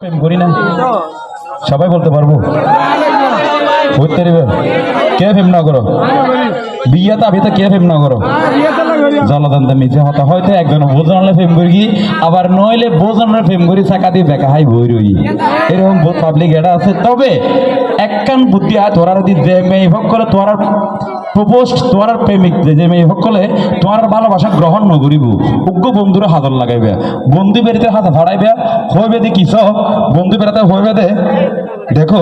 প্রেম করি না। সবাই বলতে পারব। কে প্রেম না করো? বিয়ে তো আবি তো কে প্রেম না করো? জলদান্তার নিচে হতা হয়তো একজন বোঝানলে প্রেম করি আবার নইলে বোঝানোর প্রেম করি চাকা দিয়ে বেকা হাই বই রই। এরকম পাবলিক এটা আছে। তবে একখান বুদ্ধি হয় তোরার যদি যে মেয়ে ভোগ করে, তোরার প্রপোস্ট তোমার প্রেমিক, যে মেয়ে সকলে তোমার ভালোবাসা গ্রহণ নগরিব উগ্র বন্ধুরে হাতর লাগাইবে। বন্ধু বেরিতে হাত ভাড়াইবে। হইবে দি কিস বন্ধু বেড়াতে হইবে দে। দেখো,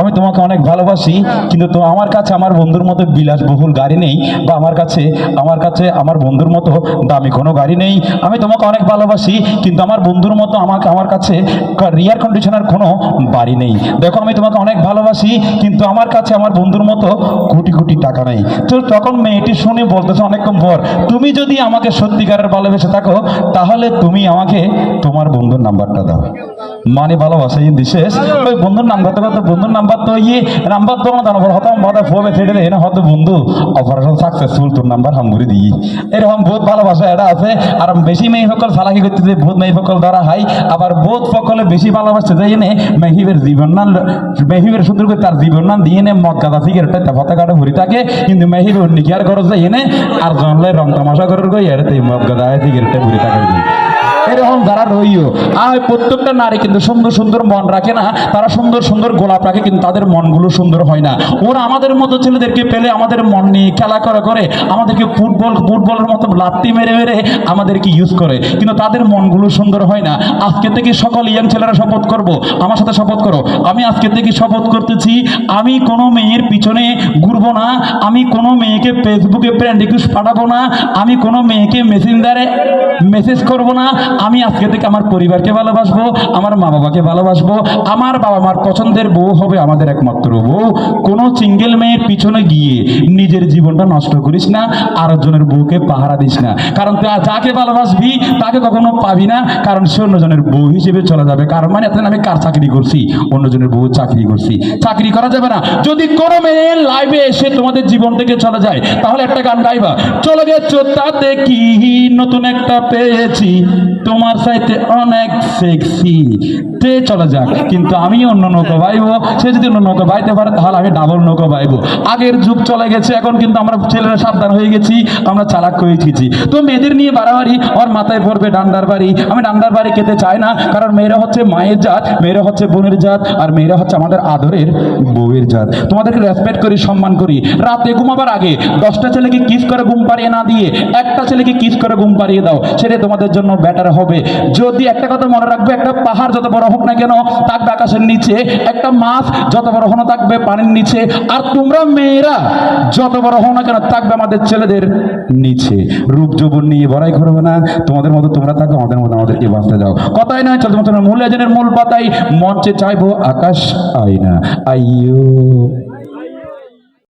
আমি তোমাকে অনেক ভালোবাসি, কিন্তু তো আমার কাছে আমার বন্ধুর মতো বিলাসবহুল গাড়ি নেই, বা আমার কাছে আমার কাছে আমার বন্ধুর মতো দামি কোনো গাড়ি নেই। আমি তোমাকে অনেক ভালোবাসি, কিন্তু আমার বন্ধুর মতো আমাকে, আমার কাছে রিয়ার কন্ডিশনার কোনো বাড়ি নেই। দেখো, আমি তোমাকে অনেক ভালোবাসি, কিন্তু আমার কাছে আমার বন্ধুর মতো কোটি কোটি টাকা নেই। তো তখন মেয়েটি শুনে বলতেছে, অনেকক্ষণ পর, তুমি যদি আমাকে সত্যিকারের ভালোবেসে থাকো, তাহলে তুমি আমাকে তোমার বন্ধুর নাম্বারটা দাও। মানে ভালোবাসা ইন বিশেষ ওই বন্ধুর নাম্বার তো কত বন্ধুর নাম্বার তো ইয়ে নাম্বার তো আমার জানো হতাম বাদা ফোবে ছেড়ে দেয় না হয়তো বন্ধু অপারেশন সাকসেসফুল তোর নাম্বার হামগুড়ি দিই। এরকম বহুত ভালোবাসা এটা আছে, আর বেশি মেয়ে সকল সালাকি করতে যে বহুত মেয়ে সকল দ্বারা হাই, আবার বহুত সকলে বেশি ভালোবাসতে যাই এনে মেহিবের জীবন নান মেহিবের সুন্দর করে তার জীবন নান দিয়ে এনে মদ গাদা সিগারেটটা পথে কাটে ভরি থাকে, কিন্তু মেহিব নিকিয়ার খরচ যাই এনে, আর জনলে রং তামাশা করার গই তেই মদ গাদা সিগারেটটা ভরি থাকে। এরকম যারা রইও। আর ওই প্রত্যেকটা নারী কিন্তু সুন্দর সুন্দর মন রাখে না। তারা সুন্দর সুন্দর গোলাপ রাখে, কিন্তু তাদের মনগুলো সুন্দর হয় না। ওরা আমাদের মতো ছেলেদেরকে পেলে আমাদের মন নিয়ে খেলা করা, করে আমাদেরকে ফুটবল, ফুটবলের মতো লাত্তি মেরে মেরে আমাদেরকে ইউজ করে। কিন্তু তাদের মনগুলো সুন্দর হয় না। আজকে থেকে সকল ইয়াং ছেলেরা শপথ করব। আমার সাথে শপথ করো। আমি আজকে থেকে শপথ করতেছি, আমি কোনো মেয়ের পিছনে ঘুরবো না। আমি কোনো মেয়েকে ফেসবুকে ফ্রেন্ড রিকোয়েস্ট পাঠাবো না। আমি কোনো মেয়েকে মেসেঞ্জারে মেসেজ করব না। আমি আজকে থেকে আমার পরিবারকে ভালোবাসবো, আমার মা বাবাকে ভালোবাসবো, আমার বাবা মার পছন্দের বউ হবে আমাদের একমাত্র বউ। কোনো সিঙ্গেল মেয়ের পিছনে গিয়ে নিজের জীবনটা নষ্ট করিস না, আরেকজনের বউকে পাহারা দিস না। কারণ যাকে ভালোবাসবি, তাকে কখনো পাবি না, কারণ সে অন্যজনের বউ হিসেবে চলে যাবে। কারণ মানে? এতদিন আমি কার চাকরি করছি? অন্যজনের বউ চাকরি করছি। চাকরি করা যাবে না। যদি কোনো মেয়ে লাইভে এসে তোমাদের জীবন থেকে চলে যায়, তাহলে একটা গান গাইবা। চলে গেছো তাতে কি নতুন একটা পেয়েছি। তোমার সাইতে অনেক সেক্সি তে চলে যাক, কিন্তু আমি অন্য নৌকো বাইবো। সে যদি অন্য নৌকো বাইতে পারে, তাহলে আমি ডাবল নৌকো বাইবো। আগের যুগ চলে গেছে, এখন কিন্তু আমরা ছেলেরা সাবধান হয়ে গেছি, আমরা চালাক হয়ে গেছি। তো মেয়েদের নিয়ে বাড়াবাড়ি, ওর মাথায় পড়বে ডান্ডার বাড়ি। আমি ডান্ডার বাড়ি খেতে চাই না, কারণ মেয়েরা হচ্ছে মায়ের জাত, মেয়েরা হচ্ছে বোনের জাত, আর মেয়েরা হচ্ছে আমাদের আদরের বউয়ের জাত। তোমাদেরকে রেসপেক্ট করি, সম্মান করি। রাতে ঘুমাবার আগে দশটা ছেলেকে কিস করে ঘুম পাড়িয়ে না দিয়ে, একটা ছেলেকে কিস করে ঘুম পাড়িয়ে দাও। সেটা তোমাদের জন্য বেটার হবে। যদি একটা কথা মনে রাখবে, একটা পাহাড় যত বড় হোক না কেন, থাকবে আকাশের নিচে। একটা মাছ যত বড় হোক না থাকবে, পানির নিচে। আর তোমরা মেয়েরা, যত বড় হোক না কেন, থাকবে আমাদের ছেলেদের নিচে। রূপ যৌবন নিয়ে বড়াই করবে না। তোমাদের মতো তোমরা থাকো, আমাদের মতো আমাদেরকে বাঁচতে যাও কথাই নয়, চলতে মতো মূল এজনের মূল পাতাই মঞ্চে চাইব আকাশ আয়না। আইয়ো।